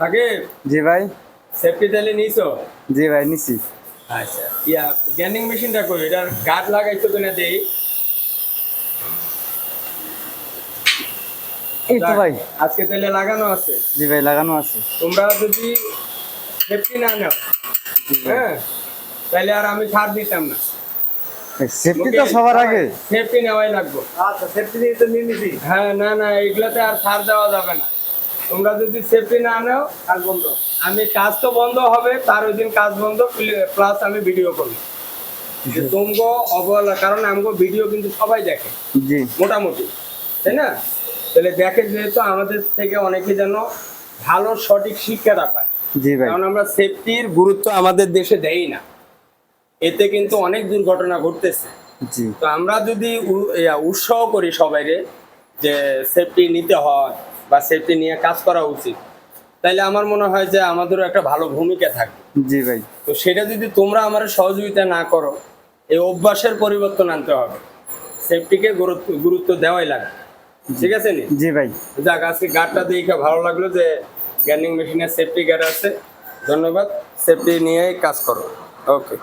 থাকে জি ভাই। সেফটি তাহলে নিছো? জি ভাই নিছি। আচ্ছা ইয়া গ্যান্ডিং মেশিনটা কই? এটার গার্ড লাগাইছো কিনা দেই? এই তো ভাই। আজকে তাহলে লাগানো আছে? জি ভাই লাগানো আছে। তোমরা যদি সেফটি না নাও হ্যাঁ তাহলে আর আমি ছাড় দিতাম না। সেফটি তো সবার আগে। সেফটি নেওয়াই লাগবে। আচ্ছা সেফটি নিয়ে তো নিয়ে নিছি। হ্যাঁ না না এগুলাতে আর ছাড় দেওয়া যাবে না। তোমরা যদি সেফটি না নাও কাজ বন্ধ। আমি কাজ তো বন্ধ হবে তার ওই দিন কাজ বন্ধ প্লাস আমি ভিডিও করব। যে তোমগো অবহেলা কারণ আমগো ভিডিও কিন্তু সবাই দেখে। জি। মোটামুটি তাই না? তাহলে দেখে যেহেতু আমাদের থেকে অনেকে যেন ভালো সঠিক শিক্ষাটা পায়। জি ভাই। কারণ আমরা সেফটির গুরুত্ব আমাদের দেশে দেই না। এতে কিন্তু অনেক দুর্ঘটনা ঘটতেছে। জি। তো আমরা যদি উৎসাহ করি সবাইরে যে সেফটি নিতে হয় বা সেফটি নিয়ে কাজ করা উচিত। তাইলে আমার মনে হয় যে আমাদেরও একটা ভালো ভূমিকা থাকে জি ভাই। তো সেটা যদি তোমরা আমার সহযোগিতা না করো এই অভ্যাসের পরিবর্তন আনতে হবে। সেফটিকে গুরুত্ব গুরুত্ব দেওয়াই লাগে ঠিক আছে নি? জি ভাই। যাক আজকে গার্ডটা দেখে ভালো লাগল যে গ্যান্ডিং মেশিনের সেফটি গার্ড আছে। ধন্যবাদ। সেফটি নিয়েই কাজ করো। ওকে